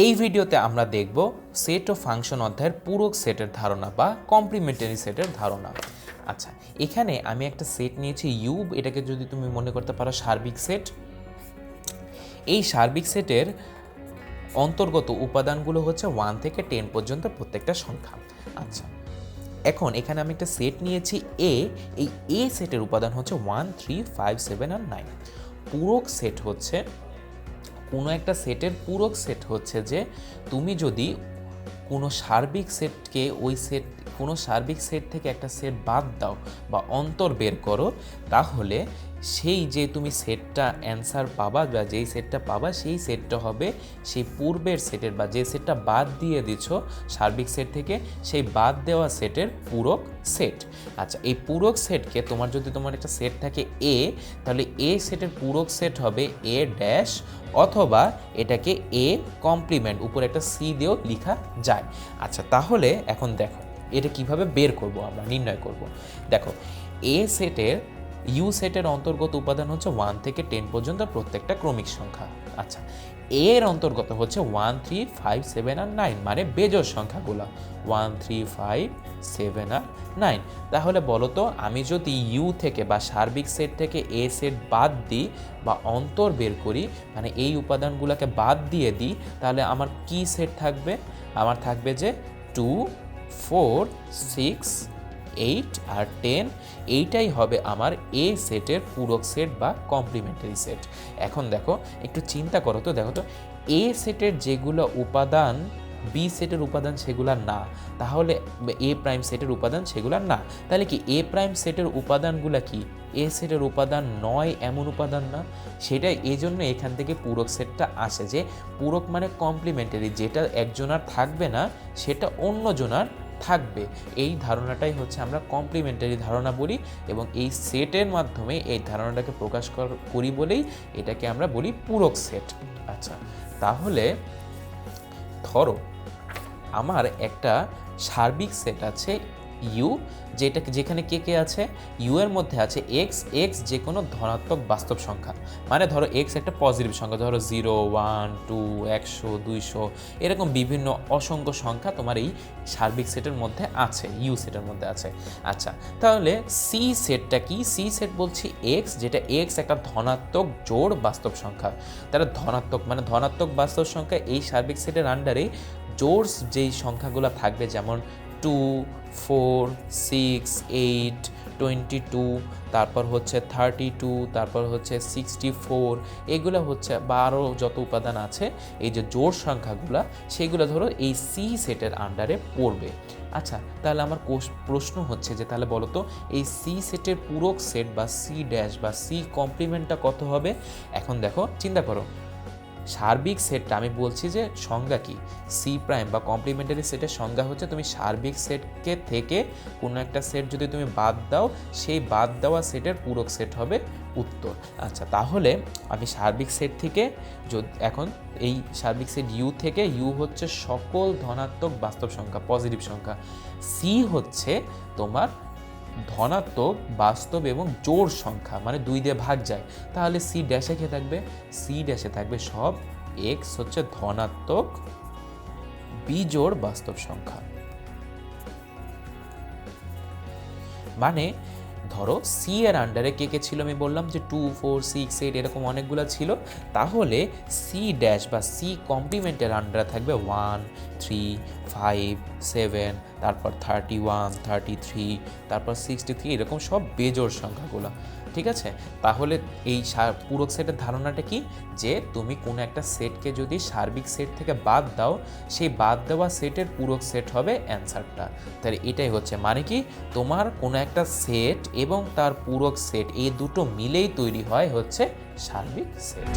এই ভিডিওতে আমরা দেখব সেট ও ফাংশন অধ্যায়ের পূরক সেটের ধারণা বা কমপ্লিমেন্টারি সেটের ধারণা। আচ্ছা এখানে আমি একটা সেট নিয়েছি ইউ এটাকে যদি তুমি মনে করতে পারো, সার্বিক সেট এই সার্বিক সেটের অন্তর্গত উপাদানগুলো হচ্ছে ওয়ান থেকে টেন পর্যন্ত প্রত্যেকটা সংখ্যা। আচ্ছা এখন এখানে আমি একটা সেট নিয়েছি এ এই এ সেটের উপাদান হচ্ছে ওয়ান থ্রি ফাইভ সেভেন আর নাইন পূরক সেট হচ্ছে কোনো একটা সেটের পূরক সেট হচ্ছে যে তুমি যদি কোনো সার্বিক সেটকে ওই সেট, কোনো সার্বিক সেট থেকে একটা সেট বাদ দাও বা অন্তর বের করো, তাহলে সেই যে তুমি সেটটা অ্যান্সার পাবা বা যেই সেটটা পাবা, সেই সেটটা হবে সেই পূর্বের সেটের বা যে সেটটা বাদ দিয়ে দিচ্ছ সার্বিক সেট থেকে, সেই বাদ দেওয়া সেটের পূরক সেট। আচ্ছা এই পূরক সেটকে তোমার যদি তোমার একটা সেট থাকে এ তাহলে এ সেটের পূরক সেট হবে এ ড্যাশ অথবা এটাকে এ কমপ্লিমেন্ট, উপরে একটা সি দিয়েও লেখা যায়। আচ্ছা তাহলে এখন দেখো, এটা কীভাবে বের করব আমরা, নির্ণয় করব। দেখো, এ সেটের ইউ সেটের অন্তর্গত উপাদান হচ্ছে ওয়ান থেকে টেন পর্যন্ত প্রত্যেকটা ক্রমিক সংখ্যা। আচ্ছা এর অন্তর্গত হচ্ছে ওয়ান থ্রি ফাইভ সেভেন আর নাইন মানে বেজোর সংখ্যাগুলো। ওয়ান থ্রি ফাইভ সেভেন আর নাইন তাহলে বলো তো আমি যদি ইউ থেকে বা সার্বিক সেট থেকে এ সেট বাদ দিই বা অন্তর বের করি মানে এই উপাদানগুলোকে বাদ দিয়ে দিই, তাহলে আমার কি সেট থাকবে? আমার থাকবে যে টু ফোর সিক্স এইট আর টেন, এইটাই হবে আমার এ সেটের পূরক সেট বা কমপ্লিমেন্টারি সেট এখন দেখো, একটু চিন্তা করো তো, দেখো তো এ সেটের যেগুলো উপাদান বি সেটের উপাদান সেগুলা না, তাহলে এ প্রাইম সেটের উপাদান সেগুলা না। তাহলে কি এ প্রাইম সেটের উপাদানগুলা কি? এ সেটের উপাদান নয় এমন উপাদান না? সেটা এই জন্য এখান থেকে পূরক সেটটা আসে যে, পূরক মানে কমপ্লিমেন্টারি যেটা একজনার থাকবে না, সেটা অন্যজনার থাকবে। এই ধারণাটাই হচ্ছে আমরা কমপ্লিমেন্টারি ধারণা বলি এবং এই সেটের মাধ্যমে এই ধারণাটাকে প্রকাশ কর- বলেই এটাকে আমরা বলি পূরক সেট আচ্ছা তাহলে ধরো, আমার একটা সার্বিক সেট আছে ইউ, যেটা যেখানে কে কে আছে, ইউ এর মধ্যে আছে এক্স এক্স যে কোনো ধনাত্মক বাস্তব সংখ্যা। মানে ধরো এক্স একটা পজিটিভ সংখ্যা, ধরো জিরো ওয়ান টু একশো, দুইশো, এরকম বিভিন্ন অসংখ্য সংখ্যা তোমার এই সার্বিক সেটের মধ্যে আছে ইউ সেটের মধ্যে আছে। আচ্ছা তাহলে সি সেটটা কি? সি সেট বলছি এক্স যেটা এক্স একটা ধনাত্মক জোড় বাস্তব সংখ্যা। তাহলে ধনাত্মক মানে ধনাত্মক বাস্তব সংখ্যা এই সার্বিক সেটের আন্ডারে জোড়স যেই সংখ্যাগুলো থাকবে, যেমন two, four, six, eight, twenty two, তারপর হচ্ছে থার্টি টু, তারপর হচ্ছে সিক্সটি ফোর, এগুলো হচ্ছে বা আরও যত উপাদান আছে, এই যে জোড় সংখ্যাগুলো, সেগুলো ধরো এই সি সেটের আন্ডারে পড়বে। আচ্ছা তাহলে আমার প্রশ্ন হচ্ছে যে তাহলে বলো তো এই সি সেটের পূরক সেট বা সি ড্যাশ বা সি কমপ্লিমেন্টটা কত হবে? এখন দেখো, চিন্তা করো সার্বিক সেটটা, আমি বলছি যে সংজ্ঞা কি? সি প্রাইম বা কমপ্লিমেন্টারি সেটের সংজ্ঞা হচ্ছে তুমি সার্বিক সেটকে থেকে কোনো একটা সেট যদি তুমি বাদ দাও, সেই বাদ দেওয়া সেটের পূরক সেট হবে উত্তর। আচ্ছা তাহলে আমি সার্বিক সেট থেকে এখন এই সার্বিক সেট ইউ থেকে ইউ হচ্ছে সকল ধনাত্মক বাস্তব সংখ্যা পজিটিভ সংখ্যা। সি হচ্ছে তোমার ধনাত্মক, বাস্তব এবং জোড় সংখ্যা মানে দুই দিয়ে ভাগ যায়। তাহলে সি ড্যাশে কে থাকবে। সি ড্যাশে থাকবে সব এক্স হচ্ছে ধনাত্মক বিজোড় বাস্তব সংখ্যা। মানে ধরো সি এর আন্ডারে কে কে ছিল আমি বললাম যে টু ফোর সিক্স এইট এরকম অনেকগুলো ছিল। তাহলে সি ড্যাশ বা সি কমপ্লিমেন্টের আন্ডারে থাকবে ওয়ান থ্রি ফাইভ সেভেন তারপর থার্টি ওয়ান থার্টি থ্রি তারপর সিক্সটি থ্রি এরকম সব বেজোর সংখ্যাগুলো, ঠিক আছে? তাহলে এই পূরক সেটের ধারণাটা কি? যে তুমি কোনো একটা সেটকে যদি সার্বিক সেট থেকে বাদ দাও, সেই বাদ দেওয়া সেটের পূরক সেট হবে অ্যান্সারটা। তাহলে এটাই হচ্ছে মানে কি? তোমার কোনো একটা সেট এবং তার পূরক সেট, এই দুটো মিলেই তৈরি হয় হচ্ছে সার্বিক সেট।